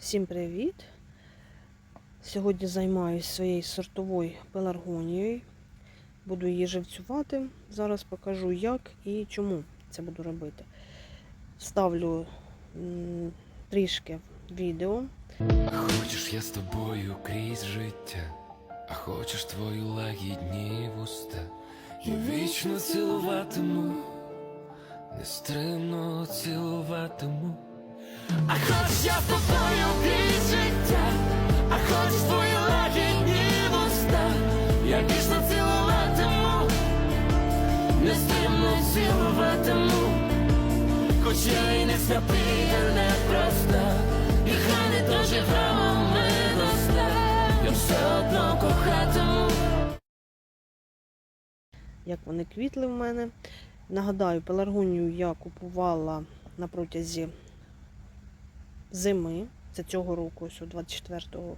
Всім привіт! Сьогодні займаюся своєю сортовою пеларгонією. Буду її живцювати. Зараз покажу, як і чому це буду робити. Вставлю м, трішки відео. Хочеш я з тобою крізь життя, а хочеш твої лагідні вуста, і вічно цілуватиму, нестримно цілуватиму. А хочеш я з тобою крізь життя, а хочеш твої лагідні вуста, я вічно цілуватиму, нестримно цілуватиму. Хоч я і не святий, я не проста, і хай не дуже грамами доста, я все одно кохатиму. як вони квітли в мене. Нагадаю, пеларгонію я купувала на протязі зими, це цього року, ось у 24-го.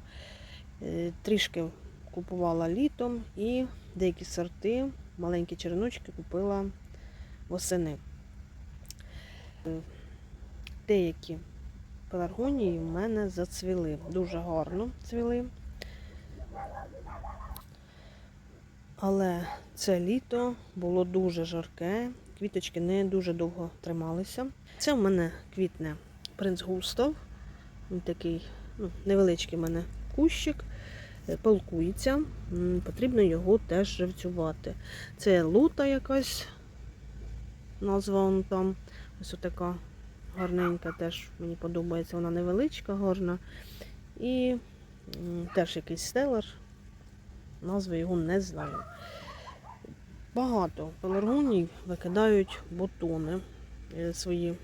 Е, Трішки купувала літом і деякі сорти, маленькі череночки купила восени. Е, Деякі пеларгонії в мене зацвіли. Дуже гарно цвіли. Але це літо було дуже жарке, квіточки не дуже довго трималися. Це в мене квітне принц Густав. Він такий ну, невеличкий в мене кущик, е, пилкується. М, Потрібно його теж живцювати. Це лута якась, назва вон там. Ось така гарненька, теж мені подобається. Вона невеличка, гарна. І теж якийсь стелар. Назви його не знаю. Багато пеларгоній викидають бутони е, свої.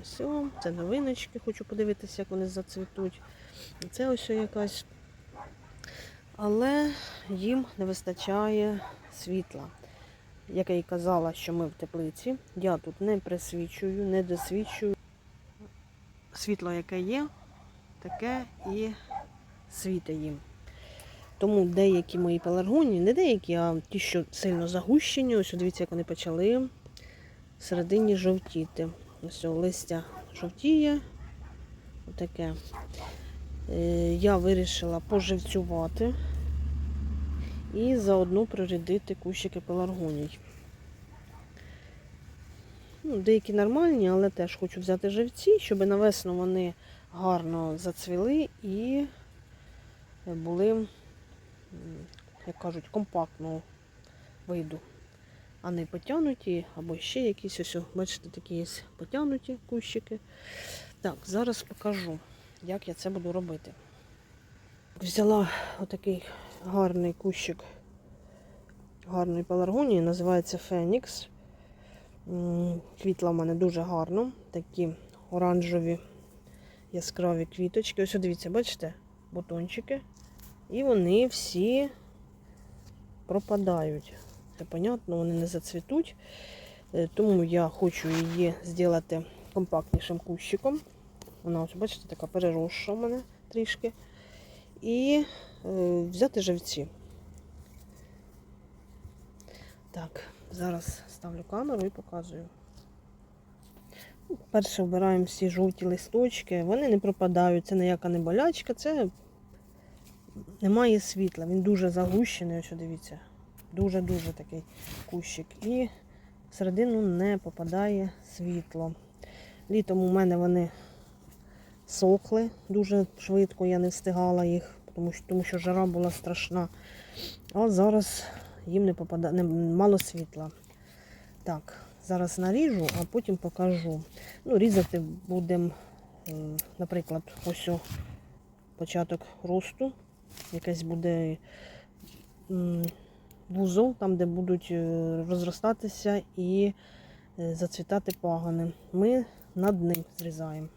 Ось це новиночки, хочу подивитися, як вони зацвітуть. Це ось якась. Але їм не вистачає світла. Як я і казала, що ми в теплиці. Я тут не присвічую, не досвічую. Світло, яке є, таке і світе їм. Тому деякі мої пеларгонії, не деякі, а ті, що сильно загущені, ось дивіться, як вони почали всередині жовтіти. Ось листя жовтіє. Отаке. Е, Я вирішила поживцювати і заодно прирядити кущики пеларгоній. Ну, деякі нормальні, але теж хочу взяти живці, щоб на весну вони гарно зацвіли і були як кажуть, компактного виду. А не потягнуті, або ще якісь ось, бачите, такі є потягнуті кущики. Так, зараз покажу, як я це буду робити. Взяла отакий гарний кущик гарної пеларгонії, називається Фенікс. Квітла в мене дуже гарно, такі оранжеві яскраві квіточки. Ось дивіться, бачите, бутончики. І вони всі пропадають. Це понятно, вони не зацвітуть. Е, Тому я хочу її зробити компактнішим кущиком. Вона, ось, бачите, така переросша в мене трішки. І е, взяти живці. Так, зараз ставлю камеру і показую. Ну, Перше вбираємо всі жовті листочки. Вони не пропадають, це ніяка не болячка, це немає світла, він дуже загущений, ось дивіться. Дуже-дуже такий кущик. І всередину не попадає світло. Літом у мене вони сохли дуже швидко, я не встигала їх, тому що, тому що жара була страшна. А зараз їм не попадає, не, мало світла. Так, зараз наріжу, а потім покажу. Ну, різати будемо, е, наприклад, ось початок росту якесь буде м, там, де будуть е, розростатися і е, зацвітати пагони. Ми над ним зрізаємо.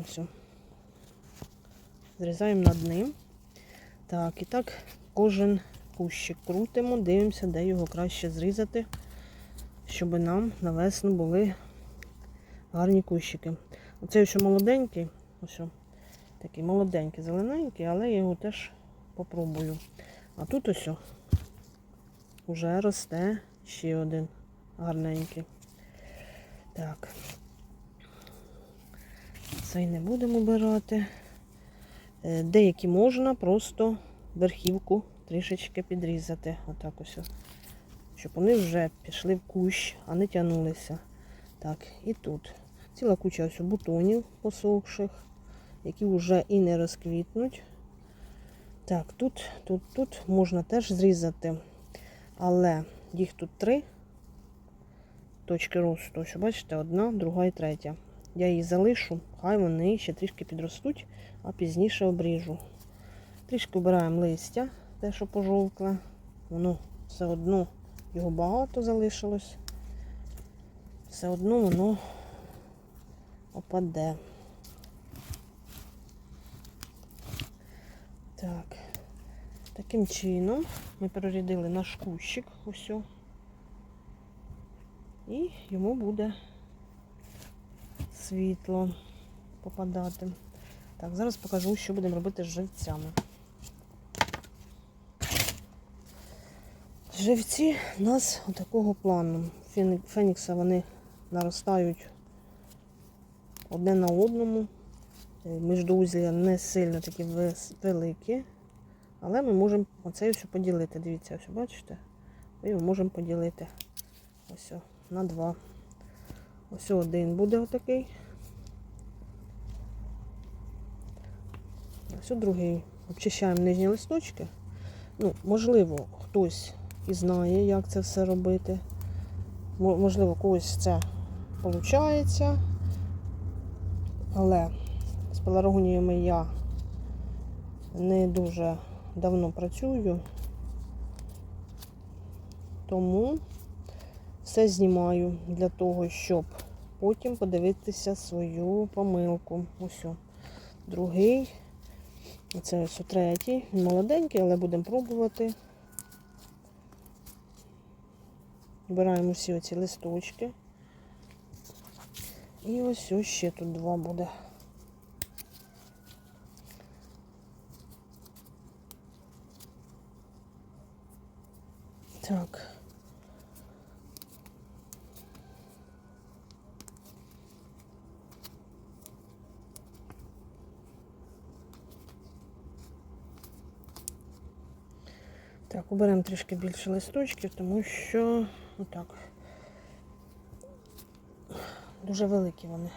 Ось. Зрізаємо над ним. Так, і так кожен кущик крутимо, дивимося, де його краще зрізати, щоб нам на весну були гарні кущики. Оцей ще молоденький, ось. Такий молоденький, зелененький, але я його теж попробую. А тут ось о, вже росте ще один гарненький. Так. цей не будемо обирати. Е, Деякі можна просто верхівку трішечки підрізати. Отак ось. Щоб вони вже пішли в кущ, а не тягнулися. Так, і тут. Ціла куча ось бутонів посохших, які вже і не розквітнуть. Так, тут, тут, тут можна теж зрізати, але їх тут три точки росту. Що бачите, одна, друга і третя. Я її залишу, хай вони ще трішки підростуть, а пізніше обріжу. Трішки обираємо листя, те, що пожовкле. Воно все одно його багато залишилось. Все одно воно опаде. Так. Таким чином ми перерядили наш кущик ось. І йому буде світло попадати. Так, зараз покажу, що будемо робити з живцями. Живці у нас такого плану. Фенікса вони наростають одне на одному. Е, не сильно такі великі. Але ми можемо оце все поділити. Дивіться, ось бачите? Ми його можемо поділити ось на два. Ось один буде отакий. Ось другий. Обчищаємо нижні листочки. Ну, можливо, хтось і знає, як це все робити. Можливо, когось це виходить. Але з пеларгоніями я не дуже давно працюю. Тому все знімаю для того, щоб потім подивитися свою помилку. Ось. Другий. Це ось третій. Молоденький, але будемо пробувати. Вбираємо всі оці листочки. І ось ось ще тут два буде. Так. Так, уберемо трішки більше листочків, тому що отак. Дуже великі вони.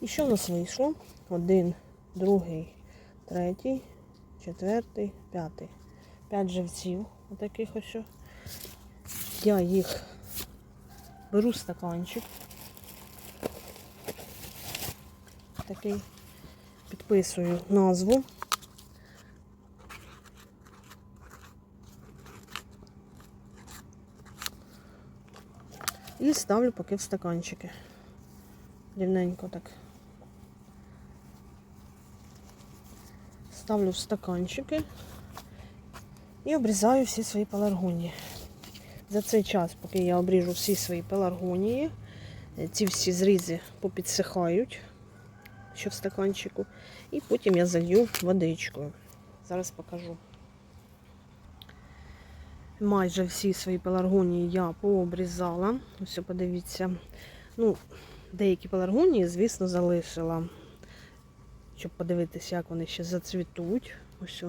І що в нас вийшло? Один, другий, третій, четвертий, п'ятий. П'ять живців отаких ось. Я їх беру стаканчик. Такий підписую назву. І ставлю поки в стаканчики. Рівненько так. Ставлю в стаканчики і обрізаю всі свої пеларгонії. За цей час, поки я обріжу всі свої пеларгонії, е, ці всі зрізи попідсихають, що в стаканчику, і потім я залью водичкою. Зараз покажу. Майже всі свої пеларгонії я пообрізала. Ось подивіться. Ну, деякі пеларгонії, звісно, залишила, щоб подивитися, як вони ще зацвітуть. Ось.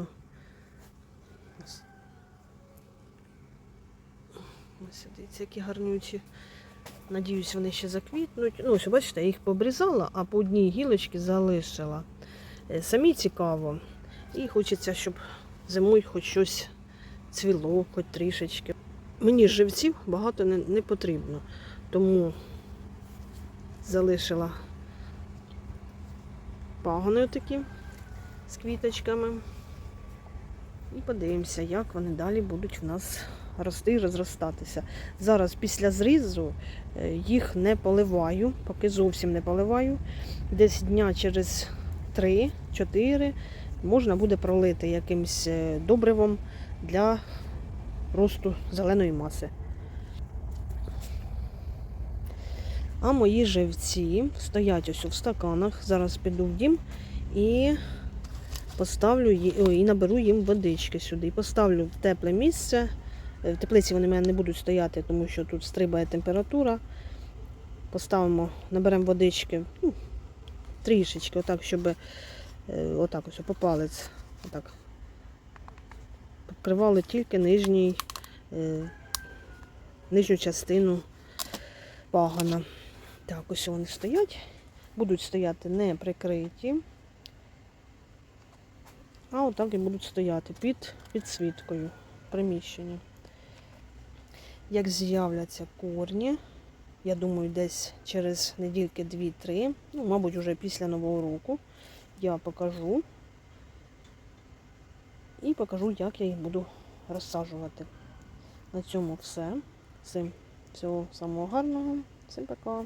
Ось дивіться, які гарнючі. Надіюсь, вони ще заквітнуть. Ну, ось, бачите, я їх пообрізала, а по одній гілочці залишила. Е, Самі цікаво. І хочеться, щоб зимою хоч щось цвіло, хоч трішечки. Мені живців багато не, не потрібно, тому залишила пагони такі з квіточками. І подивимося, як вони далі будуть в нас рости і розростатися. Зараз після зрізу е, їх не поливаю, поки зовсім не поливаю. Десь дня через 3-4 можна буде пролити якимось е, добривом для росту зеленої маси. А мої живці стоять ось у стаканах. Зараз піду в дім і поставлю і наберу їм водички сюди. Поставлю в тепле місце. Е, В теплиці вони в мене не будуть стояти, тому що тут стрибає температура. Поставимо, наберемо водички ну, трішечки, отак, щоб е, отак ось по палець. Отак. Покривали тільки нижній, е, нижню частину пагана. Так, ось вони стоять. Будуть стояти не прикриті. А отак і будуть стояти під підсвіткою приміщення. Як з'являться корні, я думаю, десь через недільки 2-3, ну, мабуть, вже після Нового року, я покажу. І покажу, як я їх буду розсаджувати. На цьому все. Всім всього самого гарного. Всім пока.